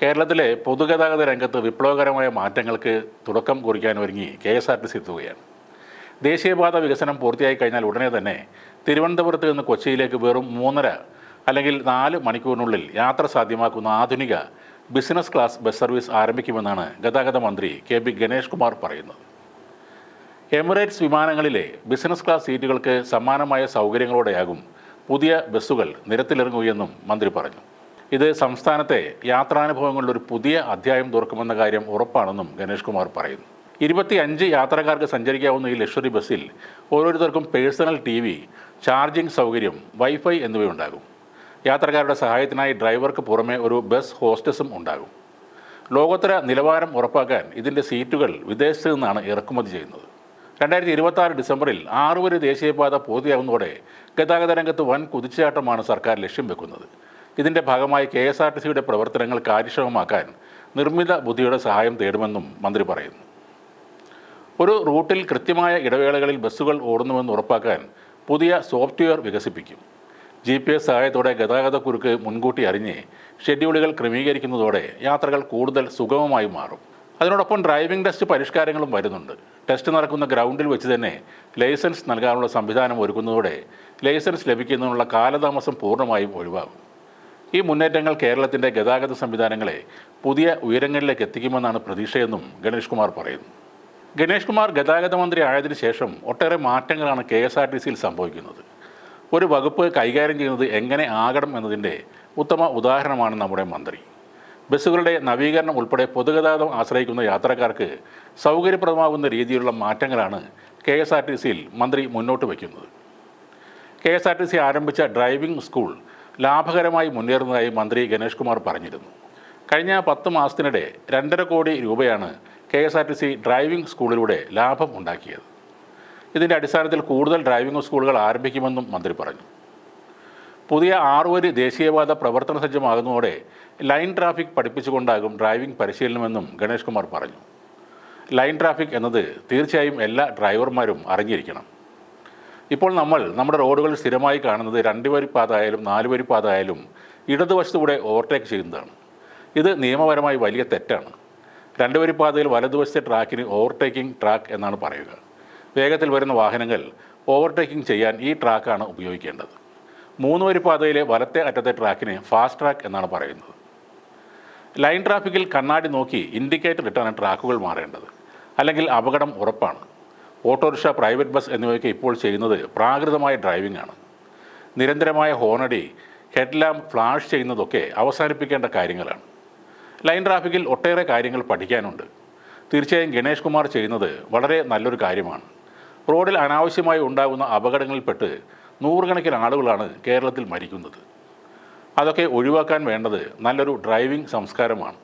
കേരളത്തിലെ പൊതുഗതാഗത രംഗത്ത് വിപ്ലവകരമായ മാറ്റങ്ങൾക്ക് തുടക്കം കുറിക്കാൻ ഒരുങ്ങി K S R T C എത്തുകയാണ്. ദേശീയപാത വികസനം പൂർത്തിയായി കഴിഞ്ഞാൽ ഉടനെ തന്നെ തിരുവനന്തപുരത്ത് നിന്ന് കൊച്ചിയിലേക്ക് വെറും മൂന്നര അല്ലെങ്കിൽ നാല് മണിക്കൂറിനുള്ളിൽ യാത്ര സാധ്യമാക്കുന്ന ആധുനിക ബിസിനസ് ക്ലാസ് ബസ് സർവീസ് ആരംഭിക്കുമെന്നാണ് ഗതാഗത മന്ത്രി കെ ബി ഗണേഷ് കുമാർ പറയുന്നത്. എമിറേറ്റ്സ് വിമാനങ്ങളിലെ ബിസിനസ് ക്ലാസ് സീറ്റുകൾക്ക് സമാനമായ സൗകര്യങ്ങളോടെയാകും പുതിയ ബസ്സുകൾ നിരത്തിലിറങ്ങുകയെന്നും മന്ത്രി പറഞ്ഞു. ഇത് സംസ്ഥാനത്തെ യാത്രാനുഭവങ്ങളുടെ ഒരു പുതിയ അധ്യായം തുറക്കുമെന്ന കാര്യം ഉറപ്പാണെന്നും ഗണേഷ് കുമാർ പറയുന്നു. ഇരുപത്തി അഞ്ച് യാത്രക്കാർക്ക് സഞ്ചരിക്കാവുന്ന ഈ ലക്ഷറി ബസ്സിൽ ഓരോരുത്തർക്കും പേഴ്സണൽ ടി വി ചാർജിംഗ് സൗകര്യം വൈഫൈ എന്നിവയുണ്ടാകും. യാത്രക്കാരുടെ സഹായത്തിനായി ഡ്രൈവർക്ക് പുറമെ ഒരു ബസ് ഹോസ്റ്റസും ഉണ്ടാകും. ലോകോത്തര നിലവാരം ഉറപ്പാക്കാൻ ഇതിന്റെ സീറ്റുകൾ വിദേശത്ത് നിന്നാണ് ഇറക്കുമതി ചെയ്യുന്നത്. രണ്ടായിരത്തി ഇരുപത്തി ആറ് ഡിസംബറിൽ ആറുവരി വരെ ദേശീയപാത പൂർത്തിയാകുന്നതോടെ ഗതാഗത രംഗത്ത് വൻ കുതിച്ചുചാട്ടമാണ് സർക്കാർ ലക്ഷ്യം വെക്കുന്നത്. ഇതിന്റെ ഭാഗമായി കെ എസ് ആർ ടി സിയുടെ പ്രവർത്തനങ്ങൾ കാര്യക്ഷമമാക്കാൻ നിർമ്മിത ബുദ്ധിയുടെ സഹായം തേടുമെന്നും മന്ത്രി പറയുന്നു. ഒരു റൂട്ടിൽ കൃത്യമായ ഇടവേളകളിൽ ബസ്സുകൾ ഓടുന്നുവെന്ന് ഉറപ്പാക്കാൻ പുതിയ സോഫ്റ്റ്വെയർ വികസിപ്പിക്കും. ജി പി എസ് സഹായത്തോടെ ഗതാഗതക്കുരുക്ക് മുൻകൂട്ടി അറിഞ്ഞ് ഷെഡ്യൂളുകൾ ക്രമീകരിക്കുന്നതോടെ യാത്രകൾ കൂടുതൽ സുഗമമായി മാറും. അതിനോടൊപ്പം ഡ്രൈവിംഗ് ടെസ്റ്റ് പരിഷ്കാരങ്ങളും വരുന്നുണ്ട്. ടെസ്റ്റ് നടക്കുന്ന ഗ്രൗണ്ടിൽ വെച്ച് തന്നെ ലൈസൻസ് നൽകാനുള്ള സംവിധാനം ഒരുക്കുന്നതോടെ ലൈസൻസ് ലഭിക്കുന്നതിനുള്ള കാലതാമസം പൂർണമായും ഒഴിവാകും. ഈ മുന്നേറ്റങ്ങൾ കേരളത്തിന്റെ ഗതാഗത സംവിധാനങ്ങളെ പുതിയ ഉയരങ്ങളിലേക്ക് എത്തിക്കുമെന്നാണ് പ്രതീക്ഷയെന്നും ഗണേഷ് കുമാർ പറയുന്നു. ഗണേഷ് കുമാർ ഗതാഗത മന്ത്രി ആയതിനു ശേഷം ഒട്ടേറെ മാറ്റങ്ങളാണ് കെ എസ് ആർ ടി സിയിൽ സംഭവിക്കുന്നത്. ഒരു വകുപ്പ് കൈകാര്യം ചെയ്യുന്നത് എങ്ങനെ ആകണം എന്നതിന്റെ ഉത്തമ ഉദാഹരണമാണ് നമ്മുടെ മന്ത്രി. ബസ്സുകളുടെ നവീകരണം ഉൾപ്പെടെ പൊതുഗതാഗതം ആശ്രയിക്കുന്ന യാത്രക്കാർക്ക് സൗകര്യപ്രദമാകുന്ന രീതിയിലുള്ള മാറ്റങ്ങളാണ് കെ എസ് ആർ ടി സിയിൽ മന്ത്രി മുന്നോട്ട് വയ്ക്കുന്നത്. K S R T C ആരംഭിച്ച ഡ്രൈവിംഗ് സ്കൂൾ ലാഭകരമായി മുന്നേറുന്നതായി മന്ത്രി ഗണേഷ് കുമാർ പറഞ്ഞിരുന്നു. കഴിഞ്ഞ പത്ത് മാസത്തിനിടെ രണ്ടര കോടി രൂപയാണ് K S R T C driving സ്കൂളിലൂടെ ലാഭം ഉണ്ടാക്കിയത്. ഇതിന്റെ അടിസ്ഥാനത്തിൽ കൂടുതൽ ഡ്രൈവിംഗ് സ്കൂളുകൾ ആരംഭിക്കുമെന്നും മന്ത്രി പറഞ്ഞു. പുതിയ ആറുവരി ദേശീയപാത പ്രവർത്തന സജ്ജമാകുന്നതോടെ ലൈൻ ട്രാഫിക് പഠിപ്പിച്ചുകൊണ്ടാകും ഡ്രൈവിംഗ് പരിശീലനമെന്നും ഗണേഷ് കുമാർ പറഞ്ഞു. ലൈൻ ട്രാഫിക് എന്നത് തീർച്ചയായും എല്ലാ ഡ്രൈവർമാരും അറിഞ്ഞിരിക്കണം. ഇപ്പോൾ നമ്മൾ നമ്മുടെ റോഡുകൾ സ്ഥിരമായി കാണുന്നത് രണ്ട് വരി പാത ആയാലും നാല് വരി പാത ആയാലും ഇടതുവശത്തൂടെ ഓവർടേക്ക് ചെയ്യുന്നതാണ്. ഇത് നിയമപരമായി വലിയ തെറ്റാണ്. രണ്ട് വരി പാതയിൽ വലതുവശത്തെ ട്രാക്കിന് ഓവർടേക്കിംഗ് ട്രാക്ക് എന്നാണ് പറയുക. വേഗത്തിൽ വരുന്ന വാഹനങ്ങൾ ഓവർടേക്കിംഗ് ചെയ്യാൻ ഈ ട്രാക്കാണ് ഉപയോഗിക്കേണ്ടത്. മൂന്ന് വരി പാതയിലെ വലത്തെ അറ്റത്തെ ട്രാക്കിന് ഫാസ്റ്റ് ട്രാക്ക് എന്നാണ് പറയുന്നത്. ലൈൻ ട്രാഫിക്കിൽ കണ്ണാടി നോക്കി ഇൻഡിക്കേറ്റർ ഇട്ടാണ് ട്രാക്കുകൾ മാറേണ്ടത്. അല്ലെങ്കിൽ അപകടം ഉറപ്പാണ്. ഓട്ടോറിക്ഷ പ്രൈവറ്റ് ബസ് എന്നിവയൊക്കെ ഇപ്പോൾ ചെയ്യുന്നത് പ്രാകൃതമായ ഡ്രൈവിംഗ് ആണ്. നിരന്തരമായ ഹോണടി ഹെഡ്ലാമ്പ് ഫ്ലാഷ് ചെയ്യുന്നതൊക്കെ അവസാനിപ്പിക്കേണ്ട കാര്യങ്ങളാണ്. ലൈൻ ട്രാഫിക്കിൽ ഒട്ടേറെ കാര്യങ്ങൾ പഠിക്കാനുണ്ട്. തീർച്ചയായും ഗണേഷ് കുമാർ ചെയ്യുന്നത് വളരെ നല്ലൊരു കാര്യമാണ്. റോഡിൽ അനാവശ്യമായി ഉണ്ടാകുന്ന അപകടങ്ങളിൽപ്പെട്ട് നൂറുകണക്കിന് ആളുകളാണ് കേരളത്തിൽ മരിക്കുന്നത്. അതൊക്കെ ഒഴിവാക്കാൻ വേണ്ടത് നല്ലൊരു ഡ്രൈവിംഗ് സംസ്കാരമാണ്.